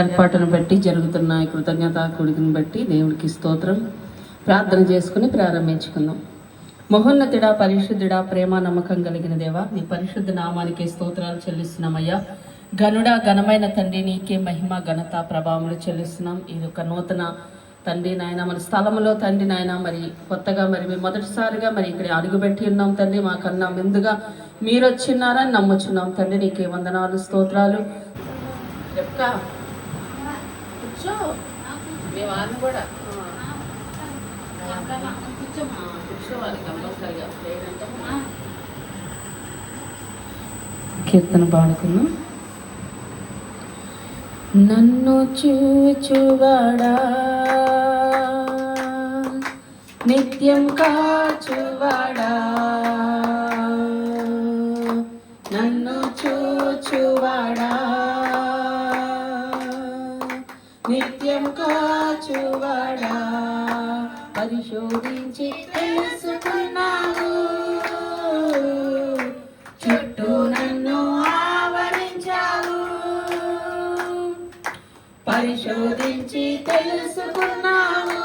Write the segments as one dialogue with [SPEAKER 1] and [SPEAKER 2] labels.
[SPEAKER 1] ఏర్పాటును బట్టి జరుగుతున్న కృతజ్ఞత కొడుకుని బట్టి దేవుడికి స్తోత్రం. ప్రార్థన చేసుకుని ప్రారంభించుకుందాం. మహోన్నతుడా పరిశుద్ధుడా ప్రేమ నమ్మకం కలిగిన దేవా నీ పరిశుద్ధ నామానికి స్తోత్రాలు చెల్లిస్తున్నామయ్యా. ఘనుడ ఘనమైన తండ్రి నీకే మహిమ ఘనత ప్రభావములు చెల్లిస్తున్నాం. ఇది ఒక నూతన తండ్రి నాయన మన స్థలంలో తండ్రి నాయన మరి కొత్తగా మరి మేము మొదటిసారిగా మరి ఇక్కడ అడుగుపెట్టి ఉన్నాం తండ్రి. మాకన్నా ముందుగా మీరు వచ్చిన్నారని నమ్ముచున్నాం తండ్రి. నీకే వందనాలు స్తోత్రాలు. చెప్తా కూర్చో. మేము వాళ్ళు కూడా. కూర్చోవాలి కంపల్సరిగా లేదంటే కీర్తన పాడుకున్నాం నన్ను చూచువాడా? నిత్యం కాచువాడా? పరిశోధించి తెలుసుకున్నావు. చుట్టూ నన్ను ఆవరించావు. పరిశోధించి తెలుసుకున్నావు.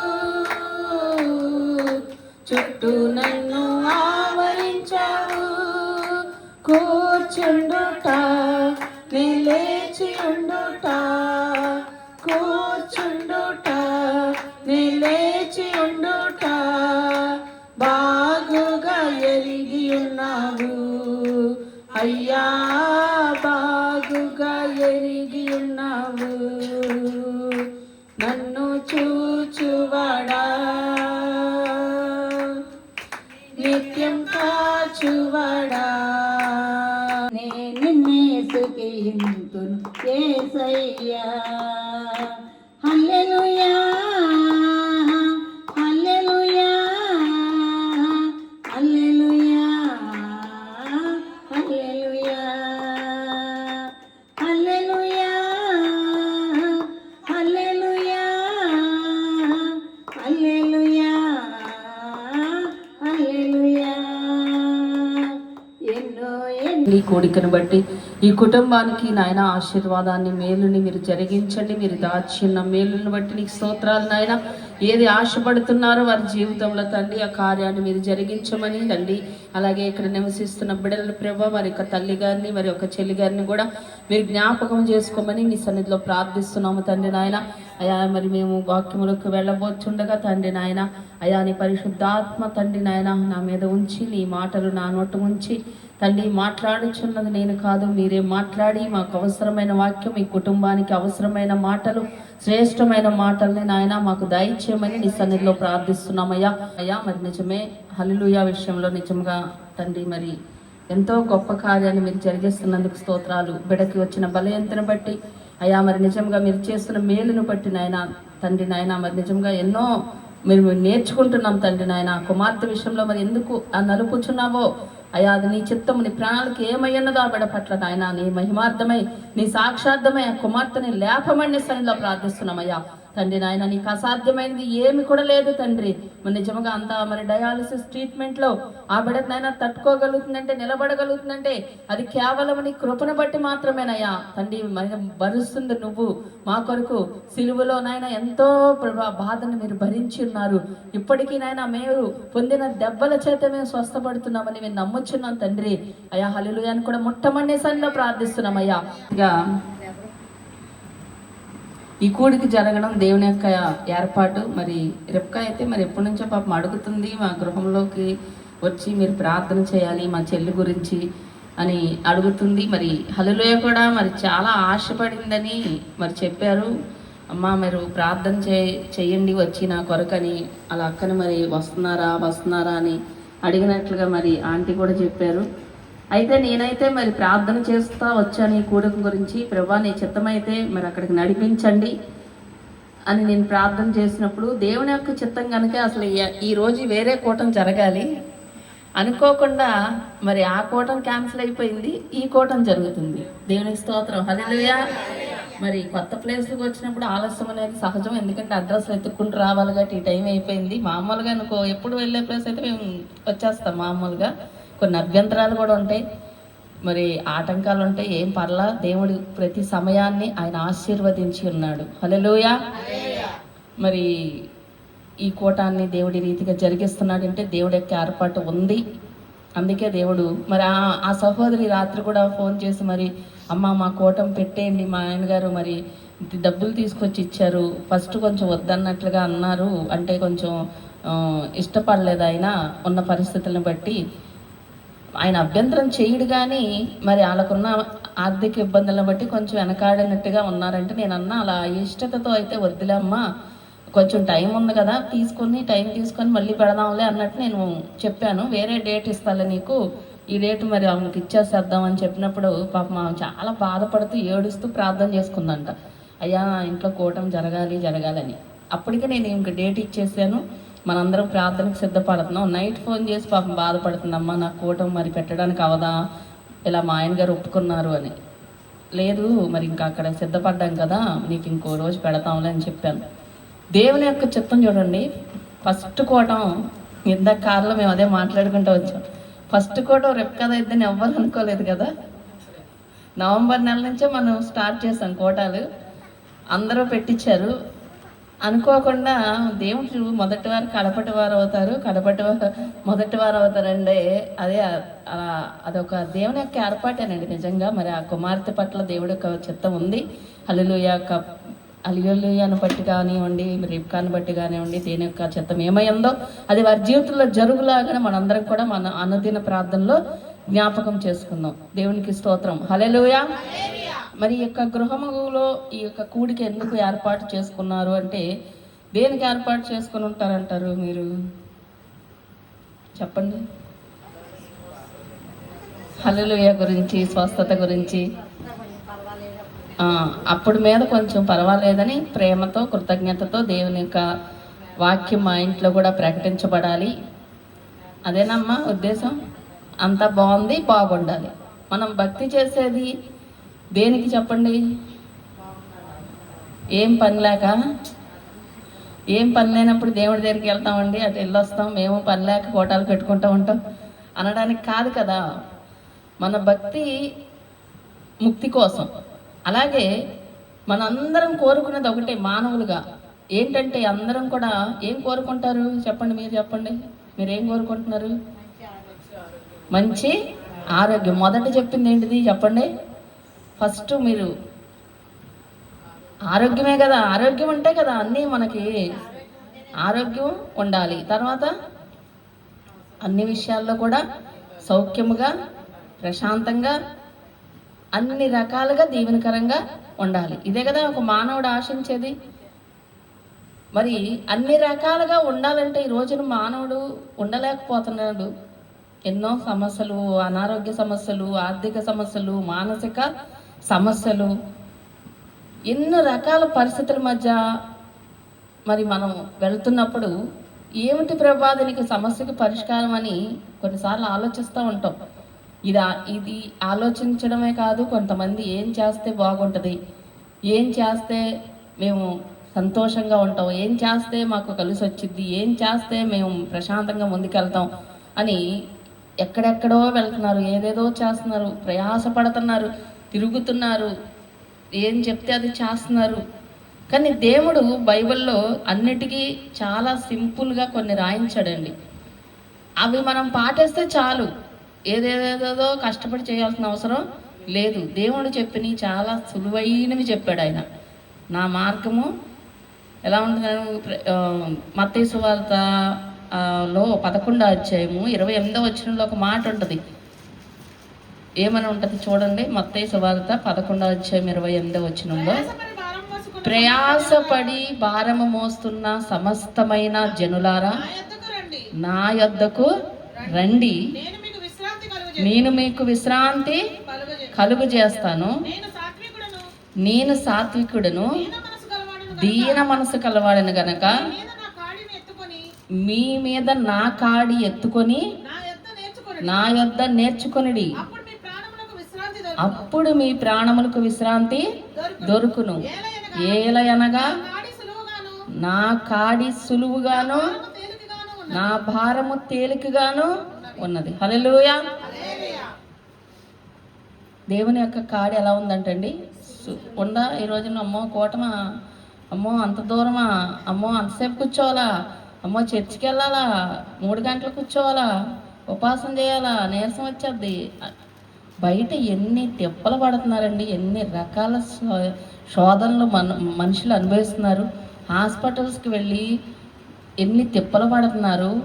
[SPEAKER 1] చుట్టూ నన్ను ఆవరించావు. కూర్చుండుట నే లేచి ఉండుట. అయ్యా బాగుగా ఎరిగి ఉన్నావు నన్ను చూచువాడా. నిత్యం కాచువాడా.
[SPEAKER 2] నేను స్తుతింతును యేసయ్యా
[SPEAKER 1] ఏసయ్యా. కోడికను బట్టి ఈ కుటుంబానికి నాయన ఆశీర్వాదాన్ని మేలుని మీరు జరిగించండి మీరు దాచిన మేలుని బట్టి నీకు స్తోత్రాలు నాయన. ఏది ఆశపడుతున్నారో వారి జీవితంలో తండ్రి ఆ కార్యాన్ని మీరు జరిగించమని తండ్రి అలాగే ఇక్కడ నివసిస్తున్న బిడ్డల ప్రభ మరి ఒక తల్లి గారిని మరి యొక్క చెల్లి గారిని కూడా మీరు జ్ఞాపకం చేసుకోమని మీ సన్నిధిలో ప్రార్థిస్తున్నాము తండ్రి నాయన. అయా మరి మేము వాక్యములకు వెళ్ళబోతుండగా తండ్రి నాయన అయా నీ పరిశుద్ధాత్మ తండ్రి నాయన నా మీద ఉంచి నీ మాటలు నా నోట ఉంచి తండ్రి మాట్లాడుచున్నది నేను కాదు. మీరే మాట్లాడి మాకు అవసరమైన వాక్యం ఈ కుటుంబానికి అవసరమైన మాటలు శ్రేష్టమైన మాటల్ని నాయన మాకు దయచేయమని నీ సన్నిధిలో ప్రార్థిస్తున్నామయ్యా. అయ్యా మరి నిజమే. హల్లుయా విషయంలో నిజంగా తండ్రి మరి ఎంతో గొప్ప కార్యాన్ని మీరు జరిగిస్తున్నందుకు స్తోత్రాలు. బిడకి వచ్చిన బలయంతను బట్టి అయ్యా మరి నిజంగా మీరు చేస్తున్న మేలును బట్టి నాయన తండ్రి నాయన మరి నిజంగా ఎన్నో మీరు మేము నేర్చుకుంటున్నాం తండ్రి నాయన. కుమార్తె విషయంలో మరి ఎందుకు ఆ నలుపుచున్నావో అయ్యా అది నీ చిత్తము నీ ప్రాణాలకు ఏమయ్యన్నదో ఆ పట్ల నాయన నీ మహిమార్థమై నీ సాక్షార్థమై ఆ కుమార్తెని లేపమని సన్నిలో ప్రార్థిస్తున్నామయ్యా. తండ్రి నాయన నీకు అసాధ్యమైనది ఏమి కూడా లేదు తండ్రి. మరి నిజంగా అంతా మరి డయాలసిస్ ట్రీట్మెంట్లో ఆ ఆ బిడ్డనైనా తట్టుకోగలుగుతుందంటే నిలబడగలుగుతుందంటే అది కేవలం నీ కృపను బట్టి మాత్రమేనయ్యా. తండ్రి మరి భరిస్తుంది నువ్వు మా కొరకు సిలువలో నాయన ఎంతో ప్రభా బాధను మీరు భరించి ఉన్నారు. ఇప్పటికీ నాయన మేము పొందిన దెబ్బల చేత మేము స్వస్థపడుతున్నామని మేము నమ్ముచున్నాం తండ్రి. అయ్యా హల్లుయాన్ని కూడా మొట్టమొదటిసారిలో ప్రార్థిస్తున్నామయ్యా. ఇక ఈ కూడికి జరగడం దేవుని యొక్క ఏర్పాటు. మరి రెప్కా అయితే మరి ఎప్పటి నుంచో పాపం అడుగుతుంది మా గృహంలోకి వచ్చి మీరు ప్రార్థన చేయాలి మా చెల్లి గురించి అని అడుగుతుంది. మరి హలులోయ కూడా మరి చాలా ఆశపడిందని మరి చెప్పారు. అమ్మ మీరు ప్రార్థన చే చెయ్యండి వచ్చి నా కొరకని అలా అక్కని మరి వస్తున్నారా వస్తున్నారా అని అడిగినట్లుగా మరి ఆంటీ కూడా చెప్పారు. అయితే నేనైతే మరి ప్రార్థన చేస్తా వచ్చాను ఈ కూడక గురించి. ప్రభా నీ చిత్తమైతే మరి అక్కడికి నడిపించండి అని నేను ప్రార్థన చేసినప్పుడు దేవుని యొక్క చిత్తం కనుక అసలు ఈ- ఈ రోజు వేరే కూటం జరగాలి. అనుకోకుండా మరి ఆ కూటం క్యాన్సిల్ అయిపోయింది ఈ కూటం జరుగుతుంది. దేవునికి స్తోత్రం. హల్లెలూయా. మరి కొత్త ప్లేస్లకు వచ్చినప్పుడు ఆలస్యం అనేది సహజం ఎందుకంటే అడ్రస్ వెతుక్కుంటూ రావాలి కాబట్టి ఈ టైం అయిపోయింది. మామూలుగా అనుకో ఎప్పుడు వెళ్ళే ప్లేస్ అయితే మేము వచ్చేస్తాం మామూలుగా. కొన్ని అభ్యంతరాలు కూడా ఉంటాయి. మరి ఆటంకాలు ఉంటే ఏం పర్లా దేవుడు ప్రతి సమయాన్ని ఆయన ఆశీర్వదించి ఉన్నాడు. హల్లెలూయా. మరి ఈ కూటాన్ని దేవుడి రీతిగా జరిగిస్తున్నాడంటే దేవుడి యొక్క ఏర్పాటు ఉంది. అందుకే దేవుడు మరి ఆ ఆ సహోదరి రాత్రి కూడా ఫోన్ చేసి మరి అమ్మ మా కూటం పెట్టేయండి మా ఆయన గారు మరి డబ్బులు తీసుకొచ్చి ఇచ్చారు. ఫస్ట్ కొంచెం వద్దన్నట్లుగా అన్నారు. అంటే కొంచెం ఇష్టపడలేదు ఆయన. ఉన్న పరిస్థితులను బట్టి ఆయన అభ్యంతరం చేయడు కానీ మరి వాళ్ళకున్న ఆర్థిక ఇబ్బందులను బట్టి కొంచెం వెనకాడినట్టుగా ఉన్నారంటే నేను అన్నా అలా ఇష్టతతో అయితే వద్దులేమ్మా కొంచెం టైం ఉంది కదా తీసుకొని టైం తీసుకొని మళ్ళీ పెడదాంలే అన్నట్టు నేను చెప్పాను. వేరే డేట్ ఇస్తాలే నీకు. ఈ డేట్ మరి ఆమెకి ఇచ్చేసేద్దాం అని చెప్పినప్పుడు పాపం ఆమె చాలా బాధపడుతూ ఏడుస్తూ ప్రార్థన చేసుకుందంట. అయ్యా ఇంట్లో కూటం జరగాలి జరగాలని. అప్పటికే నేను ఇంక డేట్ ఇచ్చేసాను. మనందరం ప్రార్థనకు సిద్ధపడుతున్నాం. నైట్ ఫోన్ చేసి పాపం బాధపడుతుందమ్మా నా కూటం మరి పెట్టడానికి అవదా? ఇలా మా ఆయన గారు ఒప్పుకున్నారు అని. లేదు మరి ఇంకా అక్కడ సిద్ధపడ్డాం కదా నీకు ఇంకో రోజు పెడతాంలే అని చెప్పాను. దేవుని యొక్క చిత్తం చూడండి. ఫస్ట్ కోటం ఇందాక కారులో మేము అదే మాట్లాడుకుంటూ వచ్చాం. ఫస్ట్ కోటం రెప్ కదా ఇద్దని ఎవ్వరు అనుకోలేదు కదా? నవంబర్ నెల నుంచే మనం స్టార్ట్ చేసాం కోటాలు. అందరూ పెట్టించారు. అనుకోకుండా దేవుడు మొదటి వారు కడపటి వారు అవుతారు. కడపటి వారు మొదటి వారు అవుతారండి అదే అదొక దేవుని యొక్క ఏర్పాటేనండి నిజంగా. మరి ఆ కుమార్తె పట్ల దేవుడు యొక్క చిత్తం ఉంది. అల్లులుయ అలియలుయను బట్టి కానివ్వండి రిబ్కాను బట్టి కానివ్వండి దేని యొక్క చిత్తం ఏమైందో అది వారి జీవితంలో జరుగులాగానే మనందరం కూడా మన అనుదిన ప్రార్థనలో జ్ఞాపకం చేసుకుందాం. దేవునికి స్తోత్రం. హలెలుయా మరి ఈ యొక్క గృహములో ఈ యొక్క కూడికి ఎందుకు ఏర్పాటు చేసుకున్నారు అంటే దేనికి ఏర్పాటు చేసుకుని ఉంటారంటారు మీరు? చెప్పండి. హలలుయ గురించి స్వస్థత గురించి. అప్పుడు మీద కొంచెం పర్వాలేదని ప్రేమతో కృతజ్ఞతతో దేవుని యొక్క వాక్యం మా ఇంట్లో కూడా ప్రకటించబడాలి. అదేనమ్మా ఉద్దేశం? అంతా బాగుంది బాగుండాలి. మనం భక్తి చేసేది దేనికి చెప్పండి? ఏం పని లేక? ఏం పని లేనప్పుడు దేవుడి దగ్గరికి వెళ్తామండి అటు వెళ్ళొస్తాం మేము పని లేక కోటాలు పెట్టుకుంటూ ఉంటాం. అనడానికి కాదు కదా. మన భక్తి ముక్తి కోసం. అలాగే మనందరం కోరుకున్నది ఒకటే మానవులుగా. ఏంటంటే అందరం కూడా ఏం కోరుకుంటారు? చెప్పండి మీరు చెప్పండి. మీరు ఏం కోరుకుంటున్నారు మంచి ఆరోగ్యం. మొదట చెప్పింది ఏంటిది? చెప్పండి. ఫస్ట్ మీరు ఆరోగ్యమే కదా ఆరోగ్యం ఉంటే కదా అన్నీ మనకి ఆరోగ్యం ఉండాలి. తర్వాత అన్ని విషయాల్లో కూడా సౌఖ్యముగా ప్రశాంతంగా అన్ని రకాలుగా దీవెనకరంగా ఉండాలి. ఇదే కదా ఒక మానవుడు ఆశించేది. మరి అన్ని రకాలుగా ఉండాలంటే ఈ రోజున మానవుడు ఉండలేకపోతున్నాడు. ఎన్నో సమస్యలు అనారోగ్య సమస్యలు ఆర్థిక సమస్యలు మానసిక సమస్యలు ఎన్నో రకాల పరిస్థితుల మధ్య మరి మనం వెళ్తున్నప్పుడు ఏమిటి ప్రభా దీనికి సమస్యకి పరిష్కారం అని కొన్నిసార్లు ఆలోచిస్తూ ఉంటాం. ఇది ఇది ఆలోచించడమే కాదు కొంతమంది ఏం చేస్తే బాగుంటుంది ఏం చేస్తే మేము సంతోషంగా ఉంటాం ఏం చేస్తే మాకు కలిసి వచ్చింది ఏం చేస్తే మేము ప్రశాంతంగా ముందుకెళ్తాం అని ఎక్కడెక్కడో వెళ్తున్నారు ఏదేదో చేస్తున్నారు ప్రయాసపడుతున్నారు. తిరుగుతున్నారు. ఏం చెప్తే అది చేస్తున్నారు. కానీ దేవుడు బైబిల్లో అన్నిటికీ చాలా సింపుల్గా కొన్ని రాయించాడండి. అవి మనం పాటిస్తే చాలు. ఏదేదేదో కష్టపడి చేయాల్సిన అవసరం లేదు. దేవుడు చెప్పినవి చాలా సులువైనవి చెప్పాడు ఆయన. నా మార్గము ఎలా ఉంటుంది మత్తయి సువార్త లో పదకొండో అధ్యాయము ఇరవై ఎనిమిదో వచ్చినలో ఒక మాట ఉంటుంది. ఏమని ఉంటుంది చూడండి. మత్తయ్య సువార్త పదకొండవ అధ్యాయం ఇరవై ఎనిమిదో వచ్చినంలో ప్రయాసపడి భారము మోస్తున్న సమస్తమైన జనులారా నా యొద్దకు రండి.
[SPEAKER 3] నేను మీకు విశ్రాంతి కలుగు
[SPEAKER 1] నేను చేస్తాను.
[SPEAKER 3] నేను సాత్వికుడును. దీన మనసు
[SPEAKER 1] కలవాడను గనక మీ మీద నా కాడి ఎత్తుకొని
[SPEAKER 3] నా నేర్చుకొని
[SPEAKER 1] నా యొద్ద నేర్చుకొనిడి
[SPEAKER 3] అప్పుడు మీ ప్రాణములకు విశ్రాంతి దొరుకును
[SPEAKER 1] అప్పుడు మీ ప్రాణములకు విశ్రాంతి దొరుకును. ఏలయనగా నా కాడి సులువుగాను నా భారము తేలికగాను ఉన్నది. హల్లెలూయా. దేవుని యొక్క కాడి ఎలా ఉందంటండి? ఉండ ఈ రోజున అమ్మో కూటమా అమ్మో అంత దూరమా అమ్మో అంతసేపు కూర్చోవాలా అమ్మో చర్చికి వెళ్ళాలా మూడు గంటలు కూర్చోవాలా ఉపాసన చేయాలా నీరసం వచ్చేద్ది. బయట ఎన్ని తిప్పలు పడుతున్నారండి ఎన్ని రకాల శోధనలు మన మనుషులు అనుభవిస్తున్నారు. హాస్పిటల్స్కి వెళ్ళి ఎన్ని తిప్పలు పడుతున్నారు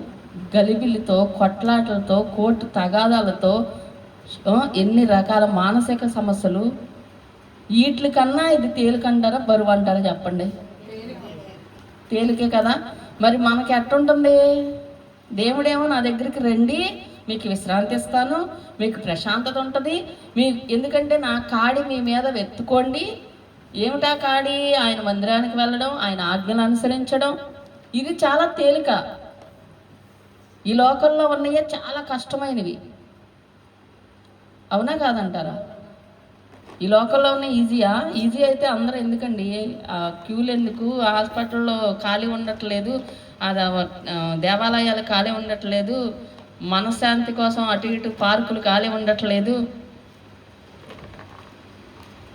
[SPEAKER 1] గలిబిలితో కొట్లాటలతో కోర్టు తగాదాలతో ఎన్ని రకాల మానసిక సమస్యలు. వీటి కన్నా ఇది తేలికంటారా బరువు అంటారా చెప్పండి. తేలికే కదా. మరి మనకి ఎట్టుంటుంది? దేవుడేమో నా దగ్గరికి రండి. మీకు విశ్రాంతి ఇస్తాను మీకు ప్రశాంతత ఉంటుంది. మీ ఎందుకంటే నా కాడి మీ మీద వెత్తుకోండి. ఏమిటా కాడి? ఆయన మందిరానికి వెళ్ళడం ఆయన ఆజ్ఞలు అనుసరించడం. ఇది చాలా తేలిక. ఈ లోకంలో ఉన్నయే చాలా కష్టమైనవి. అవునా కాదంటారా? ఈ లోకల్లో ఉన్న ఈజీయా? ఈజీ అయితే అందరూ ఎందుకండి? ఆ క్యూలు ఎందుకు? హాస్పిటల్లో ఖాళీ ఉండట్లేదు. అది దేవాలయాలు ఖాళీ ఉండట్లేదు. మనశ్శాంతి కోసం అటు ఇటు పార్కులు ఖాళీ ఉండట్లేదు.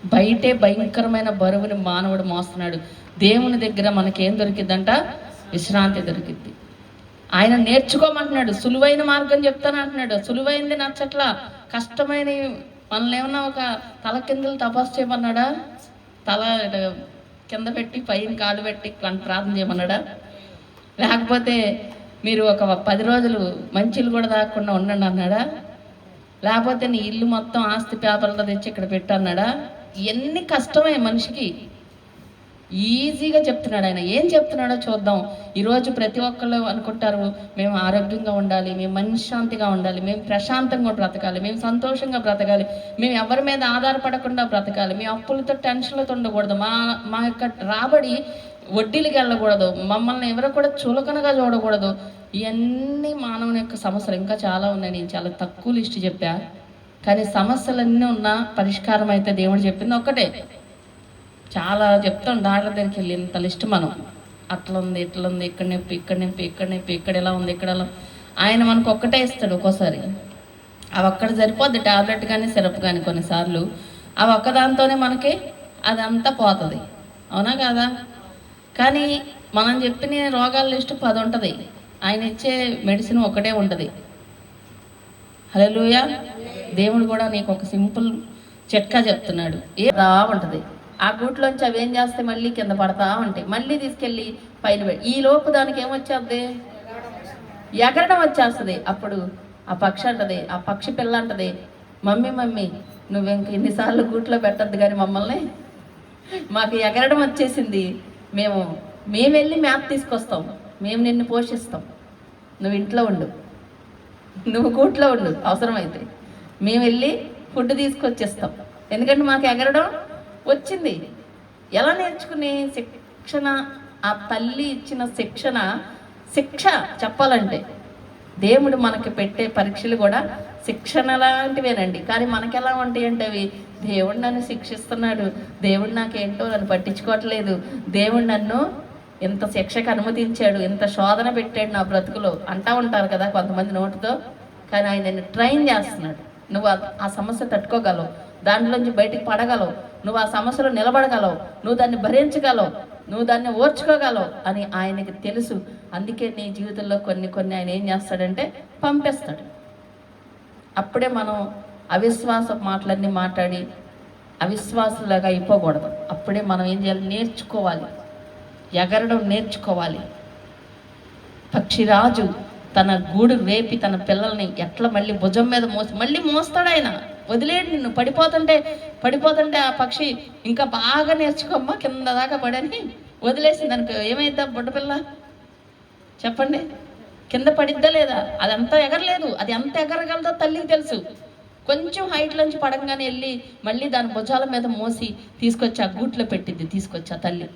[SPEAKER 1] బయటే భయంకరమైన బరువుని మానవుడు మోస్తున్నాడు. దేవుని దగ్గర మనకేం దొరికిద్దంట? విశ్రాంతి దొరికిద్ది. ఆయన నేర్చుకోమంటున్నాడు. సులువైన మార్గం చెప్తాను అంటున్నాడు సులువైంది నచ్చట్లా. కష్టమైన మనల్ని ఏమన్నా ఒక తల కిందలు తపస్సు చేయమన్నాడా? తల కింద పెట్టి పైన కాలు పెట్టి ప్రార్థన చేయమన్నాడా? లేకపోతే మీరు ఒక పది రోజులు మంచిలు కూడా దాక్కుండా ఉండండి అన్నాడా? లేకపోతే నీ ఇల్లు మొత్తం ఆస్తి పేపర్లతో తెచ్చి ఇక్కడ పెట్టన్నాడా ఇవన్నీ కష్టమే మనిషికి. ఈజీగా చెప్తున్నాడు ఆయన. ఏం చెప్తున్నాడో చూద్దాం. ఈరోజు ప్రతి ఒక్కళ్ళు అనుకుంటారు మేము ఆరోగ్యంగా ఉండాలి మేము మనశ్శాంతిగా ఉండాలి మేము ప్రశాంతంగా బ్రతకాలి మేము సంతోషంగా బ్రతకాలి మేము ఎవరి మీద ఆధారపడకుండా బ్రతకాలి మేము అప్పులతో టెన్షన్లతో ఉండకూడదు. మా మా యొక్క రాబడి వడ్డీలకి వెళ్ళకూడదు. మమ్మల్ని ఎవరు కూడా చులకనగా చూడకూడదు. ఇవన్నీ మానవుని యొక్క సమస్యలు ఇంకా చాలా ఉన్నాయి. నేను చాలా తక్కువ లిస్ట్ చెప్పా. కానీ సమస్యలన్నీ ఉన్నా పరిష్కారం అయితే దేవుడు చెప్పింది ఒక్కటే. చాలా చెప్తాం డాక్టర్ దగ్గరికి వెళ్ళి ఇంత లిస్ట్ మనం. అట్లా ఉంది ఇట్లా ఉంది ఇక్కడ నొప్పి ఇక్కడ నొప్పి ఇక్కడ నొప్పి ఇక్కడ ఎలా ఉంది ఇక్కడ ఎలా ఆయన మనకు ఒక్కటే ఇస్తాడు ఒక్కోసారి. అవి ఒక్కటి సరిపోద్ది టాబ్లెట్ కానీ సిరప్ కానీ కొన్నిసార్లు. అవి ఒక్కదాంతోనే మనకి అదంతా పోతుంది. అవునా కదా? కానీ మనం చెప్పిన రోగాల లిస్టు పది ఉంటుంది ఆయన ఇచ్చే మెడిసిన్ ఒకటే ఉంటుంది. హలోయ దేవుడు కూడా నీకు ఒక సింపుల్ చిట్కా చెప్తున్నాడు. ఏ రా ఉంటుంది. ఆ గూట్లోంచి అవి ఏం చేస్తే మళ్ళీ కింద పడతా ఉంటాయి. మళ్ళీ తీసుకెళ్ళి పైన పెట్టి ఈ లోపు దానికి ఏమొచ్చేద్ది ఎగరడం వచ్చేస్తుంది. అప్పుడు ఆ పక్షి అంటది ఆ పక్షి పిల్ల అంటది మమ్మీ మమ్మీ నువ్వు ఇంక ఎన్నిసార్లు గూట్లో పెట్టద్దు కానీ మమ్మల్ని. మాకు ఎగరడం వచ్చేసింది. మేము మేము వెళ్ళి మ్యాప్ తీసుకొస్తాం. మేము నిన్ను పోషిస్తాం. నువ్వు ఇంట్లో ఉండు. నువ్వు కూట్లో ఉండు. అవసరమైతే. మేము వెళ్ళి ఫుడ్ తీసుకొచ్చేస్తాం. ఎందుకంటే మాకు ఎగరడం వచ్చింది. ఎలా నేర్చుకునే శిక్షణ? ఆ తల్లి ఇచ్చిన శిక్షణ శిక్ష చెప్పాలంటే. దేవుడు మనకి పెట్టే పరీక్షలు కూడా శిక్షణ లాంటివేనండి. కానీ మనకి ఎలా ఉంటాయంటే అవి? దేవుడు నన్ను శిక్షిస్తున్నాడు. దేవుడు నాకేంటో నన్ను పట్టించుకోవట్లేదు. దేవుడు నన్ను ఇంత శిక్షకు అనుమతించాడు. ఇంత శోధన పెట్టాడు నా బ్రతుకులో అంటా ఉంటారు కదా కొంతమంది నోటితో. కానీ ఆయన నన్ను ట్రైన్ చేస్తున్నాడు. నువ్వు ఆ- ఆ సమస్య తట్టుకోగలవు. దాంట్లోంచి బయటికి పడగలవు. నువ్వు ఆ సమస్యలో నిలబడగలవు. నువ్వు దాన్ని భరించగలవు. నువ్వు దాన్ని ఓర్చుకోగలవు అని ఆయనకి తెలుసు. అందుకే నీ జీవితంలో కొన్ని కొన్ని ఆయన ఏం చేస్తాడంటే పంపేస్తాడు. అప్పుడే మనం అవిశ్వాస మాటలన్నీ మాట్లాడి అవిశ్వాసలాగా అయిపోకూడదు. అప్పుడే మనం ఏం చేయాలి? నేర్చుకోవాలి. ఎగరడం నేర్చుకోవాలి. పక్షిరాజు తన గూడు వేపి తన పిల్లల్ని ఎట్లా మళ్ళీ భుజం మీద మోసి మళ్ళీ మోస్తాడు ఆయన. వదిలేడు నిన్ను పడిపోతుంటే పడిపోతుంటే ఆ పక్షి ఇంకా బాగా నేర్చుకోమ్మా కింద దాకా పడని వదిలేసింది అనుకో ఏమైద్దా బుడ్డపిల్ల చెప్పండి. కింద పడిద్దా లేదా? అది అంత ఎగరలేదు. అది ఎంత ఎగరగలదో తల్లికి తెలుసు. కొంచెం హైట్లోంచి పడంగానే వెళ్ళి మళ్ళీ దాని భుజాల మీద మోసి తీసుకొచ్చి ఆ గూట్లో పెట్టింది తీసుకొచ్చి ఆ తల్లి.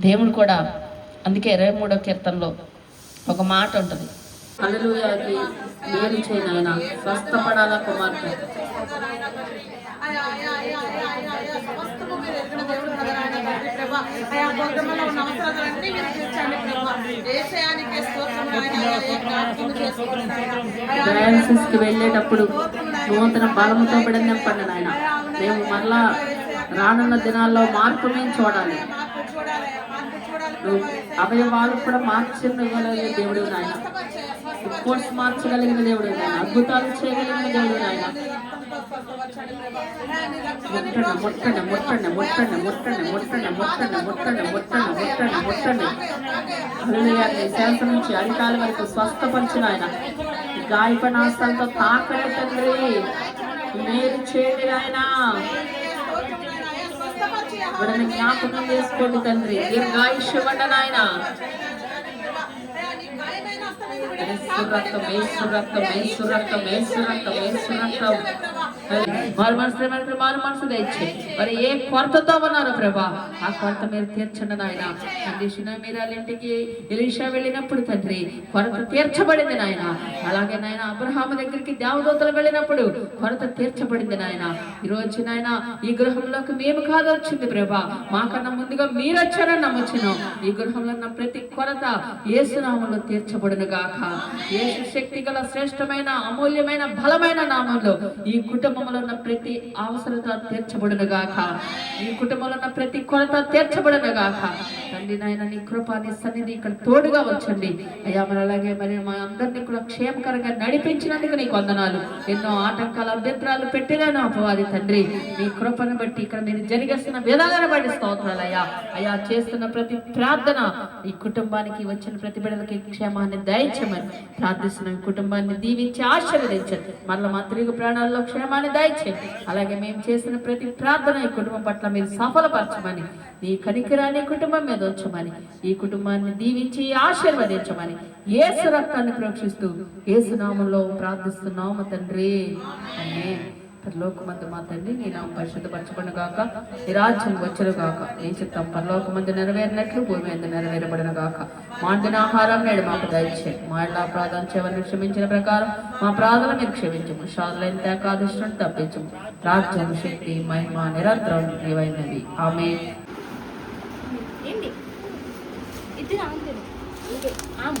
[SPEAKER 1] దేవుడు కూడా అందుకే ఇరవై మూడో కీర్తనలో ఒక మాట ఉంటుంది. అలలుయాకి మేలు చేయనైన స్వస్థపడాల కుమార్తె? డయాలసిస్కి వెళ్ళేటప్పుడు నూతన బలముతో బిడనింపండి నాయన. మేము మరలా రానున్న దినాల్లో మార్పు మేము చూడాలి. అవయవాలు కూడా మార్చగలిగిన దేవుడు నాయన కోర్స్ మార్చగలిగిన దేవుడు నాయన అద్భుతాలు చేయగలిగిన దేవుడు నాయన ముట్టండి ముట్టండి ముట్టండి ముట్టండి ముట్టండి ముట్టండి ముట్టండి ముట్టండి ముట్టండి ముట్టండి ముట్టండి హృదయాన్ని శాంత నుంచి అరికాల వరకు స్వస్థపరిచిన ఆయన గాయపడిన తాకడం తండ్రి మీరు చేయండి ఆయన బిడ్డని జ్ఞాపకం చేసుకోండి తండ్రి. దీర్ఘాయుష్య ఇవ్వండి నాయన. రక్తం మేసు రక్తం మేసు రక్తం మేసు రక్తం మేసు రక్తం. వారి మనసు మనసు మారు మనసు తెచ్చి మరి ఏ కొరతతో ఉన్నారు ప్రభా? ఆ కొరత మీరు తీర్చండి నాయన. కండిషన్ మీరు ఇంటికి ఎలీషా వెళ్ళినప్పుడు తండ్రి కొరత తీర్చబడింది నాయన. అలాగే నాయన అబ్రహాం దగ్గరికి దేవదూతలు వెళ్ళినప్పుడు కొరత తీర్చబడింది నాయన. ఈ నాయన ఈ గృహంలోకి మేము కాదు వచ్చింది ప్రభా. మాకన్నా ముందుగా మీరు వచ్చారని నమ్మొచ్చినాం ఈ గృహంలో ఉన్న ప్రతి కొరత ఏసునామంలో తీర్చబడును గాక. ఏసు శక్తి గల శ్రేష్టమైన అమూల్యమైన బలమైన నామంలో ఈ కుటుంబంలో ఉన్న ప్రతి అవసరత తీర్చబడును గాక ఈ కుటుంబంలో ఉన్న ప్రతి కొరత తీర్చబడును గాక తండ్రి నాయన నీ కృప నీ సన్నిధి ఇక్కడ తోడుగా వచ్చండి అయ్యా మరి అలాగే మరి మా అందరినీ కూడా క్షేమకరంగా నడిపించినందుకు నీకు వందనాలు. ఎన్నో ఆటంకాల అభ్యంతరాలు పెట్టినాను అపవాది తండ్రి. నీ కృపను బట్టి ఇక్కడ మీరు జరిగేస్తున్న విధానాన్ని బట్టి స్తోత్రాలు అయ్యా. అయ్యా చేస్తున్న ప్రతి ప్రార్థన ఈ కుటుంబానికి వచ్చిన ప్రతి బిడ్డలకి క్షేమాన్ని దయచేయమని ప్రార్థిస్తున్నాం. కుటుంబాన్ని దీవించి ఆశీర్వదించండి. మరల మా తిరిగి ప్రాణాల్లో క్షేమాన్ని దయచేయండి. అలాగే మేము చేసిన ప్రతి ప్రార్థన ఈ కుటుంబం పట్ల మీరు సఫలపరచమని నీ కనికరాన్ని కుటుంబం మీద ఉంచమని ఈ కుటుంబాన్ని దీవించి ఆశీర్వదించమని ఏసు రక్తాన్ని ప్రోక్షిస్తూ ఏసునామంలో ప్రార్థిస్తున్నాము తండ్రి. అనే పరలోకమందు మా తండ్రి నీ నామం పరిశుద్ధపరచబడిన గాక నీ రాజ్యం వచ్చును గాక నీ చిత్తం పరలోకమందు నెరవేరినట్లు భూమి మీద నెరవేరబడిన గాక మాండిన ఆహారం నేడు మాకు దయచే మా ఇళ్ళ ప్రార్థన చేయవని క్షమించిన ప్రకారం మా ప్రార్థన మీరు క్షమించము. షాదులైన ఏకాదశిని తప్పించము. రాజ్యం శక్తి మహిమ నిరంతరం నీవైనది. ఆమె
[SPEAKER 4] ఏంటి? ఇద్దరు ఆమె. తిను ఓకే ఆమె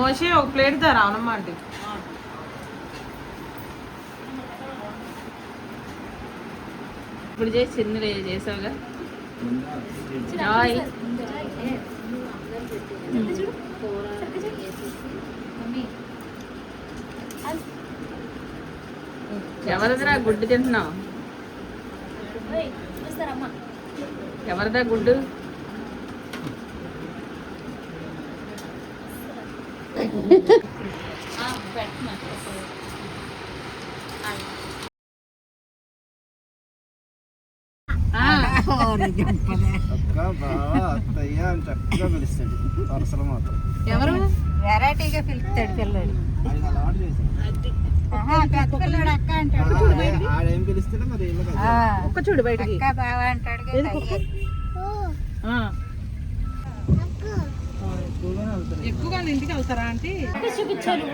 [SPEAKER 3] మోసే ఒక ప్లేట్ ధర అవునమ్మా అంటే
[SPEAKER 1] ఇప్పుడు చేసి చిన్న చేసావుగా? ఎవరిదిరా గుడ్డు తింటున్నావు? ఎవరిదా గుడ్డు?
[SPEAKER 2] వెరైటీగా పిలుస్తాడు పిల్లడు.
[SPEAKER 5] ఆడేం
[SPEAKER 3] చూడు బయటకి.
[SPEAKER 2] బావా అంటాడు
[SPEAKER 3] ఎక్కువగా ఇంటికి వెళ్తారా అంటే
[SPEAKER 4] చూపించాను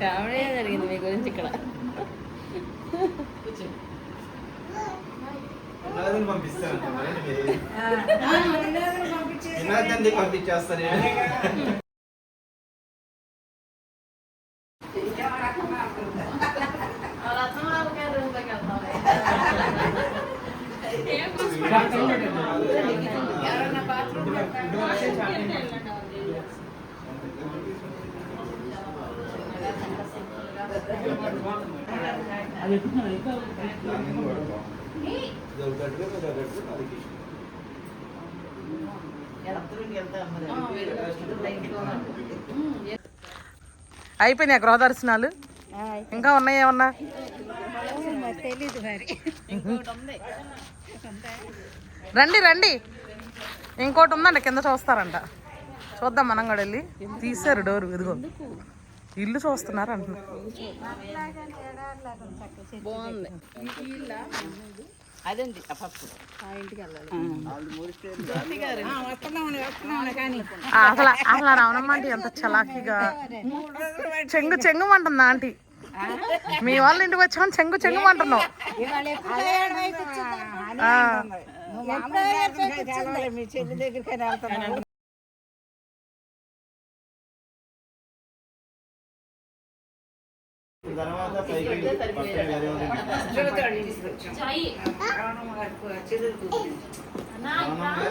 [SPEAKER 1] కామెడీ జరిగింది మీ గురించి ఇక్కడ.
[SPEAKER 5] పంపిస్తాను వినోదండి
[SPEAKER 3] అయిపోయినాయి గృహదర్శనాలు? ఇంకా ఉన్నాయి ఏమన్నా? రండి రండి. ఇంకోటి ఉందండి కింద చూస్తారంట. చూద్దాం మనం కూడా వెళ్ళి. తీసారు డోర్ ఇదిగో. ఇల్లు చూస్తున్నారు అంటున్నారు
[SPEAKER 1] బాగుంది. అదండి
[SPEAKER 3] ఆ, అసలు అసలు రావణమ్మ ఆంటీ ఎంత చలాకీగా. చెంగు చెంగుమంటుంది ఆంటీ? మీ వాళ్ళ ఇంటికి వచ్చామని చెంగు చెంగుమంటున్నావు. ఆ,
[SPEAKER 2] మీ చెల్లి దగ్గరికి
[SPEAKER 5] తర్వాత పైకి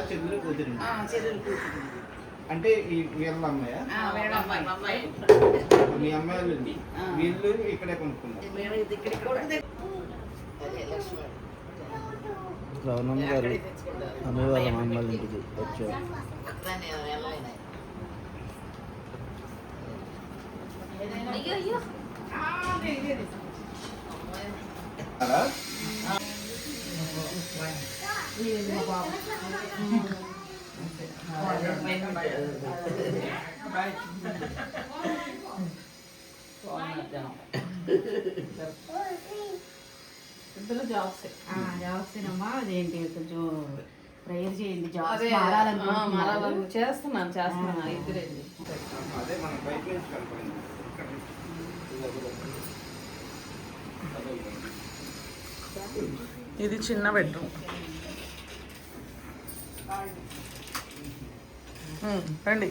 [SPEAKER 5] చెల్లెలు కూతురు. అంటే ఈ వీళ్ళ అమ్మాయ? మీ అమ్మాయి వాళ్ళు వీళ్ళు ఇక్కడే కొనుక్కున్నారు. రావణమ్మ గారు వాళ్ళ ఇంటికి. వచ్చారు.
[SPEAKER 1] ఇద్దరు జాబ్స్
[SPEAKER 2] జాబ్సినమ్మా అదేంటి కొంచెం ప్రేయర్ చేయండి
[SPEAKER 1] మారాలని చేస్తున్నాను చేస్తున్నాను. ఇద్దరండి
[SPEAKER 5] అదే మనం బయట నుంచి
[SPEAKER 3] ఇది చిన్న బెడ్రూమ్. రండి.